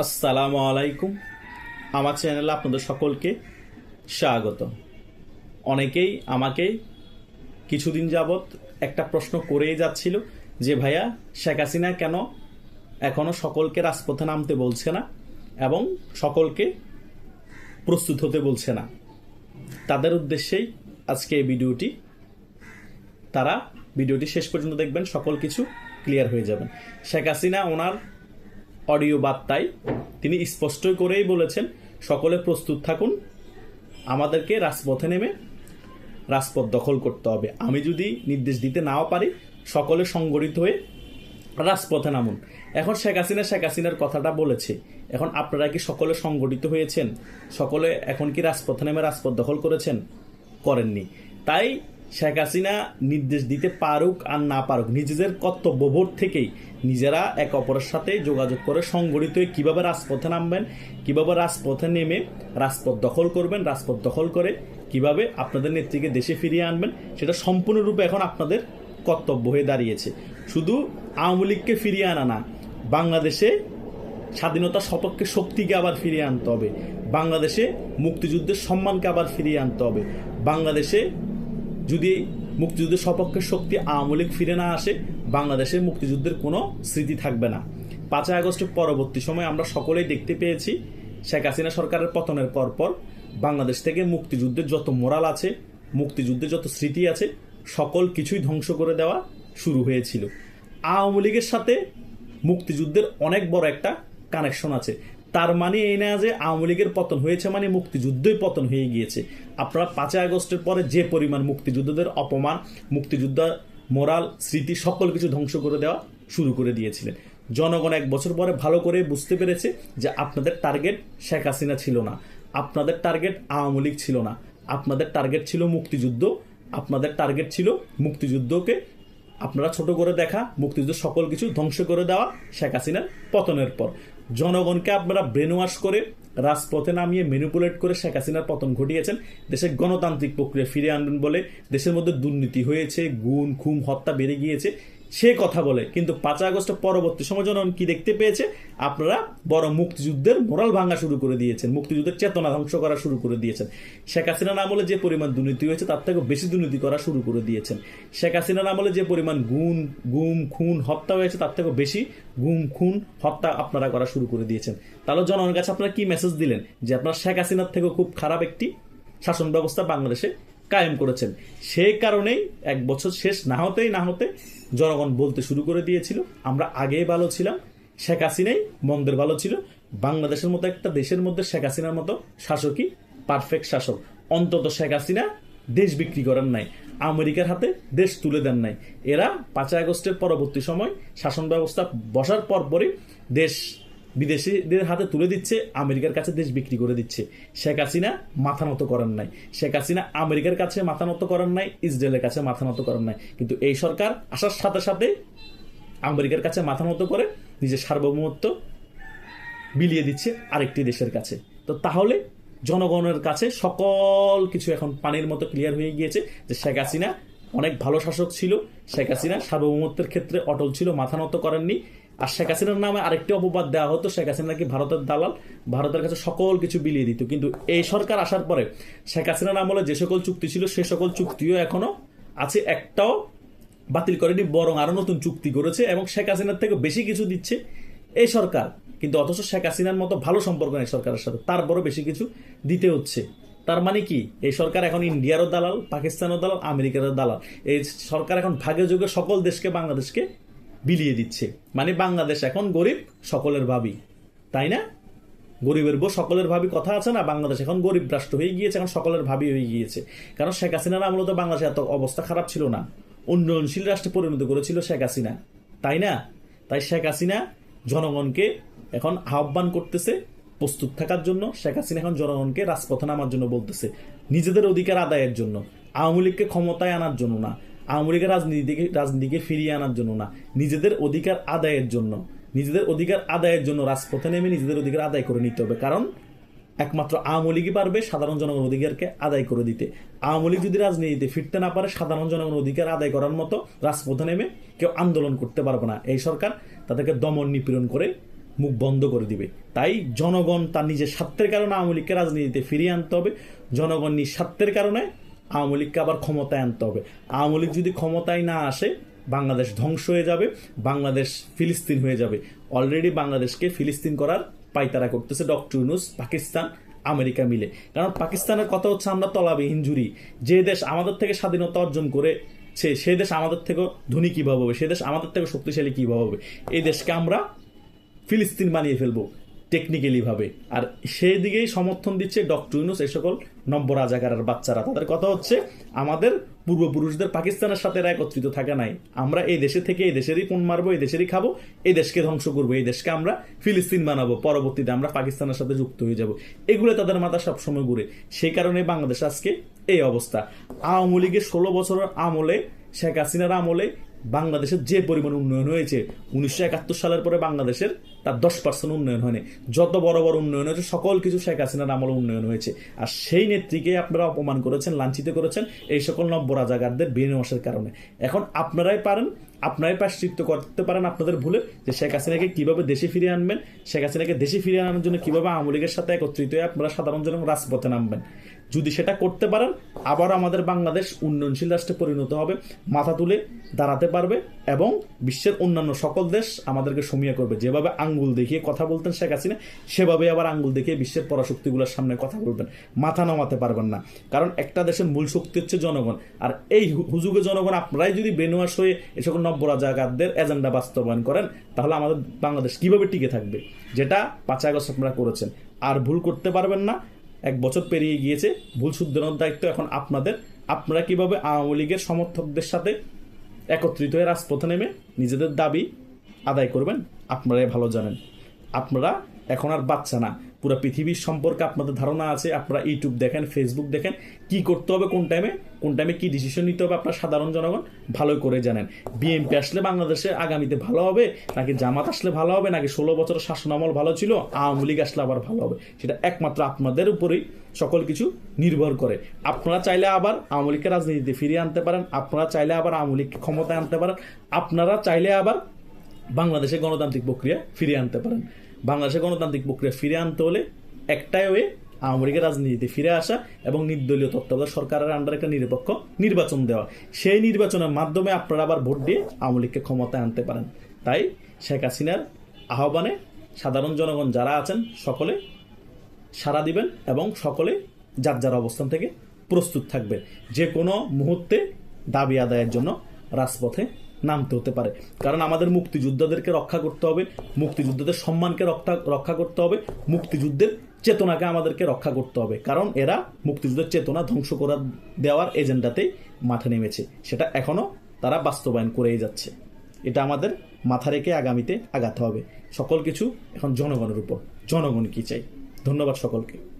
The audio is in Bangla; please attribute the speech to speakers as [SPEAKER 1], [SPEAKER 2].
[SPEAKER 1] আসসালামু আলাইকুম। আমার চ্যানেলে আপনাদের সকলকে স্বাগত। অনেকেই আমাকে কিছুদিন যাবৎ একটা প্রশ্ন করেই যাচ্ছিল যে, ভাইয়া, শেখ হাসিনা কেন এখনও সকলকে রাজপথে নামতে বলছে না এবং সকলকে প্রস্তুত হতে বলছে না? তাদের উদ্দেশ্যেই আজকে এই ভিডিওটি। তারা ভিডিওটি শেষ পর্যন্ত দেখবেন, সকল কিছু ক্লিয়ার হয়ে যাবেন শেখ হাসিনা ওনার অডিও বার্তায় তিনি স্পষ্ট করেই বলেছেন, সকলে প্রস্তুত থাকুন, আমাদেরকে রাজপথে নেমে রাজপথ দখল করতে হবে। আমি যদি নির্দেশ দিতে নাও পারি, সকলে সংগঠিত হয়ে রাজপথে নামুন। এখন শেখ হাসিনা, শেখ হাসিনার কথাটা বলেছে। এখন আপনারা কি সকলে সংগঠিত হয়েছেন? সকলে এখন কি রাজপথে নেমে রাজপথ দখল করেছেন? করেননি। তাই শেখ হাসিনা নির্দেশ দিতে পারুক আর না পারুক, নিজেদের কর্তব্যবোধ থেকেই নিজেরা এক অপরের সাথে যোগাযোগ করে সংগঠিত হয়ে কীভাবে রাজপথে নামবেন, কীভাবে রাজপথে নেমে রাজপথ দখল করবেন, রাজপথ দখল করে কীভাবে আপনাদের নেত্রীকে দেশে ফিরিয়ে আনবেন, সেটা সম্পূর্ণরূপে এখন আপনাদের কর্তব্য হয়ে দাঁড়িয়েছে। শুধু আওয়ামী লীগকে ফিরিয়ে আনা না, বাংলাদেশে স্বাধীনতা সপক্ষে শক্তিকে আবার ফিরিয়ে আনতে হবে, বাংলাদেশে মুক্তিযুদ্ধের সম্মানকে আবার ফিরিয়ে আনতে হবে, বাংলাদেশে যদি মুক্তিযুদ্ধের সপক্ষে শক্তি আওয়ামী লীগ ফিরে না আসে বাংলাদেশে মুক্তিযুদ্ধের কোনো স্মৃতি থাকবে না। পাঁচই আগস্টের পরবর্তী সময় আমরা সকলেই দেখতে পেয়েছি শেখ হাসিনা সরকারের পতনের পরপর বাংলাদেশ থেকে মুক্তিযুদ্ধের যত মোরাল আছে, মুক্তিযুদ্ধের যত স্মৃতি আছে, সকল কিছুই ধ্বংস করে দেওয়া শুরু হয়েছিল। আওয়ামী লীগের সাথে মুক্তিযুদ্ধের অনেক বড় একটা কানেকশন আছে। তার মানে এই না যে আওয়ামী লীগের পতন হয়েছে মানে মুক্তিযুদ্ধই পতন হয়ে গিয়েছে। আপনারা পাঁচই আগস্টের পরে যে পরিমাণ মুক্তিযুদ্ধদের অপমান মুক্তিযুদ্ধ মোরাল, স্মৃতি, সকল কিছু ধ্বংস করে দেওয়া শুরু করে দিয়েছিলেন। জনগণ এক বছর পরে ভালো করে বুঝতে পেরেছে যে আপনাদের টার্গেট শেখ হাসিনা ছিল না, আপনাদের টার্গেট আওয়ামী লীগ ছিল না, আপনাদের টার্গেট ছিল মুক্তিযুদ্ধ, আপনাদের টার্গেট ছিল মুক্তিযুদ্ধকে আপনারা ছোট করে দেখা, মুক্তিযুদ্ধ সকল কিছু ধ্বংস করে দেওয়া শেখ হাসিনার পতনের পর। জনগণকে আপনারা ব্রেন ওয়াশ করে রাজপথে নামিয়ে ম্যানিপুলেট করে শেখ হাসিনার পতন ঘটিয়েছেন। দেশের গণতান্ত্রিক প্রক্রিয়া ফিরে আনবেন বলে দেশের মধ্যে দুর্নীতি হয়েছে গুণ খুম, হত্যা বেড়ে গিয়েছে। সে কথা বলে। কিন্তু পাঁচই আগস্টের পরবর্তী সময় জনগণ কি দেখতে পেয়েছে? আপনারা বড় মুক্তিযুদ্ধের মোরাল ভাঙা শুরু করে দিয়েছেন, মুক্তিযুদ্ধের চেতনা ধ্বংস করা শুরু করে দিয়েছেন। শেখ হাসিনার আমলে যে পরিমাণ দুর্নীতি হয়েছে, তার থেকে বেশি দুর্নীতি করা শুরু করে দিয়েছেন। শেখ হাসিনার আমলে যে পরিমাণ গুণ, গুম, খুন, হত্যা হয়েছে, তার থেকে বেশি গুম, খুন, হত্যা আপনারা করা শুরু করে দিয়েছেন। তাহলে জনগণের কাছে আপনারা কি মেসেজ দিলেন? যে আপনার শেখ হাসিনার থেকে খুব খারাপ একটি শাসন ব্যবস্থা বাংলাদেশে কায়েম করেছেন। সেই কারণেই এক বছর শেষ না হতেই না হতে জনগণ বলতে শুরু করে দিয়েছিল, আমরা আগেই ভালো ছিলাম, শেখ হাসিনাই মন্দের ভালো ছিল, বাংলাদেশের মতো একটা দেশের মধ্যে শেখ হাসিনার মতো শাসকই পারফেক্ট শাসক। অন্তত শেখ হাসিনা দেশ বিক্রি করেন নাই, আমেরিকার হাতে দেশ তুলে দেন নাই। এরা পাঁচই আগস্টের পরবর্তী সময় শাসন ব্যবস্থা বসার পরপরই দেশ বিদেশিদের হাতে তুলে দিচ্ছে, আমেরিকার কাছে দেশ বিক্রি করে দিচ্ছে। শেখ হাসিনা মাথা নত করেন নাই। শেখ হাসিনা আমেরিকার কাছে মাথা নত করেন নাই, ইসরায়েলের কাছে মাথা নত করেন নাই। কিন্তু এই সরকার আসার সাথে সাথে আমেরিকার কাছে মাথা নত করে নিজের সার্বভৌমত্ব বিলিয়ে দিচ্ছে আরেকটি দেশের কাছে। তো তাহলে জনগণের কাছে সকল কিছু এখন পানির মতো ক্লিয়ার হয়ে গিয়েছে যে শেখ হাসিনা অনেক ভালো শাসক ছিল। শেখ হাসিনা সার্বভৌমত্বের ক্ষেত্রে অটল ছিল, মাথা নত করেননি। আর শেখ হাসিনার নামে আরেকটি অপবাদ দেওয়া হতো, শেখ হাসিনা নাকি ভারতের দালাল। ভারতের কাছে সকল কিছু বিলিয়ে দিত। কিন্তু এই সরকার আসার পরে শেখ হাসিনার আমলে যে সকল চুক্তি ছিল, সে সকল চুক্তিও এখনও আছে, একটাও বাতিল করেনি, বরং আরও নতুন চুক্তি করেছে এবং শেখ হাসিনার থেকে বেশি কিছু দিচ্ছে এই সরকার। কিন্তু অথচ শেখ হাসিনার মতো ভালো সম্পর্ক নেই সরকারের সাথে, তারপরও বেশি কিছু দিতে হচ্ছে। তার মানে কি? এই সরকার এখন ইন্ডিয়ারও দালাল পাকিস্তানের দালাল, আমেরিকারও দালাল। এই সরকার এখন ভাগে যুগে সকল দেশকে, বাংলাদেশকে বিলিয়ে দিচ্ছে। মানে বাংলাদেশ এখন গরিব, সকলের ভাবি। তাই না? গরিবের বউ, সকলের ভাবি কথা আছে না? বাংলাদেশ এখন গরিব রাষ্ট্র হয়ে গিয়েছে, এখন সকলের ভাবি হয়ে গিয়েছে। কারণ শেখ হাসিনার আমলে তো বাংলাদেশে এত অবস্থা খারাপ ছিল না। উন্নয়নশীল রাষ্ট্রে পরিণত করেছিল শেখ হাসিনা। তাই না? তাই শেখ হাসিনা জনগণকে এখন আহ্বান করতেছে প্রস্তুত থাকার জন্য। শেখ হাসিনা এখন জনগণকে রাজপথে নামার জন্য বলতেছে। নিজেদের অধিকার আদায়ের জন্য। আওয়ামী লীগকে ক্ষমতায় আনার জন্য না। আওয়ামী লীগের রাজনীতিকে রাজনীতিকে ফিরিয়ে আনার জন্য না। নিজেদের অধিকার আদায়ের জন্য। নিজেদের অধিকার আদায়ের জন্য রাজপথে নেমে নিজেদের অধিকার আদায় করে নিতে হবে। কারণ একমাত্র আওয়ামী লীগই পারবে সাধারণ জনগণ অধিকারকে আদায় করে দিতে। আওয়ামী লীগ যদি রাজনীতিতে ফিরতে না পারে সাধারণ জনগণ অধিকার আদায় করার মতো রাজপথে নেমে কেউ আন্দোলন করতে পারবে না। এই সরকার তাদেরকে দমন নিপীড়ন করে মুখ বন্ধ করে দিবে। তাই জনগণ তার নিজের স্বার্থের কারণে আওয়ামী লীগকে রাজনীতিতে ফিরিয়ে আনতে হবে। জনগণ নিজ স্বার্থের কারণে আওয়ামী লীগকে আবার ক্ষমতায় আনতে হবে। আওয়ামী লীগ যদি ক্ষমতায় না আসে, বাংলাদেশ ধ্বংস হয়ে যাবে, বাংলাদেশ ফিলিস্তিন হয়ে যাবে। অলরেডি বাংলাদেশকে ফিলিস্তিন করার পাইতারা করতেছে ডক্টর ইউনুস, পাকিস্তান, আমেরিকা মিলে। কারণ পাকিস্তানের কথা হচ্ছে, আমরা তলাবিহীন জুরি যে দেশ আমাদের থেকে স্বাধীনতা অর্জন করে সে সে দেশ আমাদের থেকে ধনী কীভাবে হবে? সে দেশ আমাদের থেকে শক্তিশালী কীভাবে হবে? এই দেশকে আমরা ফিলিস্তিন বানিয়ে ফেলব। টেকনিক্যালি ভাবে। আর সেই দিকেই সমর্থন দিচ্ছে ডক্টর ইউনুস এই সকল নব্য রাজাকারের বাচ্চারা। তাদের কথা হচ্ছে, আমাদের পূর্বপুরুষদের পাকিস্তানের সাথে এরা একত্রিত থাকা নাই। আমরা এই দেশে থেকে এই দেশেরই কোন মারবো, এই দেশেরই খাব, এই দেশকে ধ্বংস করব, এই দেশকে আমরা ফিলিস্তিন বানাবো, পরবর্তীতে আমরা পাকিস্তানের সাথে যুক্ত হয়ে যাব। এগুলো তাদের মাথা সবসময় ঘুরে। সেই কারণে বাংলাদেশ আজকে এই অবস্থা। আওয়ামী লীগের ষোলো বছরের আমলে, শেখ হাসিনার আমলে বাংলাদেশের যে পরিমাণ উন্নয়ন হয়েছে, উনিশশো একাত্তর সালের পরে বাংলাদেশের তার দশ পার্সেন্ট উন্নয়ন হয়নি। যত বড় বড় উন্নয়ন হয়েছে, সকল কিছু শেখ হাসিনার আমলে উন্নয়ন হয়েছে। আর সেই নেত্রীকে আপনারা অপমান করেছেন, লাঞ্ছিত করেছেন এই সকল নব্য রাজাগারদের বিনিময়ের কারণে। এখন আপনারাই পারেন, আপনারাই প্রাশ্চিত্য করতে পারেন আপনাদের ভুলে যে শেখ হাসিনাকে কীভাবে দেশে ফিরিয়ে আনবেন, শেখ হাসিনাকে দেশে ফিরিয়ে আনার জন্য কীভাবে আওয়ামী লীগের সাথে একত্রিত হয়ে আপনারা সাধারণ জন রাজপথে নামবেন। যদি সেটা করতে পারেন আবার আমাদের বাংলাদেশ উন্নয়নশীল রাষ্ট্রে পরিণত হবে, মাথা তুলে দাঁড়াতে পারবে এবং বিশ্বের অন্যান্য সকল দেশ আমাদেরকে সমীয়া করবে। যেভাবে আঙ্গুল দেখিয়ে কথা বলতেন শেখ হাসিনা সেভাবে আবার আঙ্গুল দেখিয়ে বিশ্বের পরাশক্তিগুলোর সামনে কথা বলবেন। মাথা নামাতে পারবেন না। কারণ একটা দেশের মূল শক্তি হচ্ছে জনগণ। আর এই হুজুগে জনগণ, আপনারাই যদি বেনুয়াস হয়ে এ সকল নব্য রাজাকারদের এজেন্ডা বাস্তবায়ন করেন, তাহলে আমাদের বাংলাদেশ কীভাবে টিকে থাকবে? যেটা পাঁচ আগস্ট আপনারা করেছেন। আর ভুল করতে পারবেন না। এক বছর পেরিয়ে গিয়েছে। ভুল শুদ্ধানোর দায়িত্ব এখন আপনাদের। আপনারা কীভাবে আওয়ামী লীগের সমর্থকদের সাথে একত্রিত হয়ে রাজপথে নেমে নিজেদের দাবি আদায় করবেন, আপনারাই ভালো জানেন। আপনারা এখন আর বাচ্চা না। পুরো পৃথিবীর সম্পর্কে আপনাদের ধারণা আছে, আপনারা ইউটিউব দেখেন ফেসবুক দেখেন, কি করতে হবে, কোন টাইমে কোন টাইমে কি ডিসিশন নিতে হবে আপনার সাধারণ জনগণ, ভালো করে জানেন। বিএনপি আসলে বাংলাদেশে আগামীতে ভালো হবে, নাকি জামাত আসলে ভালো হবে, নাকি ষোলো বছরের শাসনামল ভালো ছিল, আওয়ামী লীগ আসলে আবার ভালো হবে? সেটা একমাত্র আপনাদের উপরেই সকল কিছু নির্ভর করে। আপনারা চাইলে আবার আওয়ামী লীগকে রাজনীতিতে ফিরিয়ে আনতে পারেন, আপনারা চাইলে আবার আওয়ামী লীগকে ক্ষমতায় আনতে পারেন, আপনারা চাইলে আবার বাংলাদেশে গণতান্ত্রিক প্রক্রিয়া ফিরিয়ে আনতে পারেন। বাংলাদেশে গণতান্ত্রিক প্রক্রিয়া ফিরে আনতে হলে একটাই ওয়ে আওয়ামী লীগের রাজনীতিতে ফিরে আসা এবং নির্দলীয় তত্ত্বাবধায়ক সরকারের আন্ডারে একটা নিরপেক্ষ নির্বাচন দেওয়া। সেই নির্বাচনের মাধ্যমে আপনারা আবার ভোট দিয়ে আওয়ামী লীগকে ক্ষমতায় আনতে পারেন। তাই শেখ হাসিনার আহ্বানে সাধারণ জনগণ যারা আছেন, সকলে সাড়া দিবেন এবং সকলে যার যার অবস্থান থেকে প্রস্তুত থাকবে যে কোনো মুহূর্তে দাবি আদায়ের জন্য রাজপথে নামতে হতে পারে। কারণ আমাদের মুক্তিযোদ্ধাদেরকে রক্ষা করতে হবে, মুক্তিযোদ্ধাদের সম্মানকে রক্ষা রক্ষা করতে হবে, মুক্তিযুদ্ধের চেতনাকে আমাদেরকে রক্ষা করতে হবে। কারণ এরা মুক্তিযুদ্ধের চেতনা ধ্বংস করার দেওয়ার এজেন্ডাতেই মাঠে নেমেছে। সেটা এখনও তারা বাস্তবায়ন করেই যাচ্ছে। এটা আমাদের মাথা রেখে আগামীতে আগাতে হবে। সকল কিছু এখন জনগণের উপর। জনগণ কি চাই? ধন্যবাদ সকলকে।